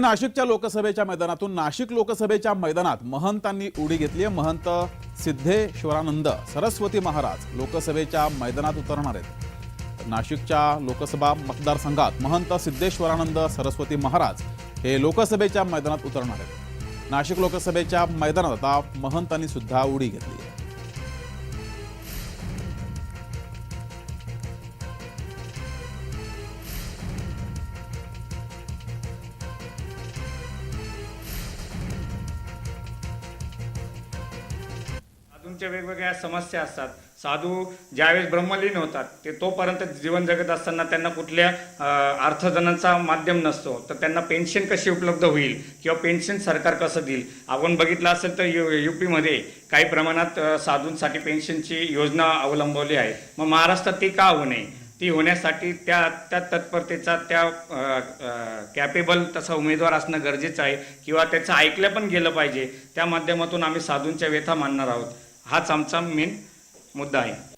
नाशिकच्या लोकसभेच्या मैदानातून नाशिक लोकसभेच्या मैदानात महंतांनी उडी घेतली आहे. महंत सिद्धेश्वरानंद सरस्वती महाराज लोकसभेच्या मैदानात उतरणार आहेत. नाशिकच्या लोकसभा मतदारसंघात महंत सिद्धेश्वरानंद सरस्वती महाराज हे लोकसभेच्या मैदानात उतरणार आहेत. नाशिक लोकसभेच्या मैदानात आता महंतांनी सुद्धा उडी घेतली आहे. तुमच्या वेगवेगळ्या समस्या असतात. साधू ज्यावेळेस ब्रह्मलीन होतात ते तोपर्यंत जीवन जगत असताना त्यांना कुठल्या अ, अर्थजनाचा माध्यम नसतो. तर त्यांना पेन्शन कशी उपलब्ध होईल किंवा पेन्शन सरकार कसं देईल? आपण बघितलं असेल तर यू यू पीमध्ये काही प्रमाणात साधूंसाठी पेन्शनची योजना अवलंबवली आहे. मग महाराष्ट्रात ती का होऊ नये? ती होण्यासाठी त्या त्या तत्परतेचा त्या कॅपेबल तसा उमेदवार असणं गरजेचं आहे किंवा त्याचं ऐकलं पण गेलं पाहिजे. त्या माध्यमातून आम्ही साधूंच्या व्यथा मानणार आहोत. हाच आमचा मेन मुद्दा आहे.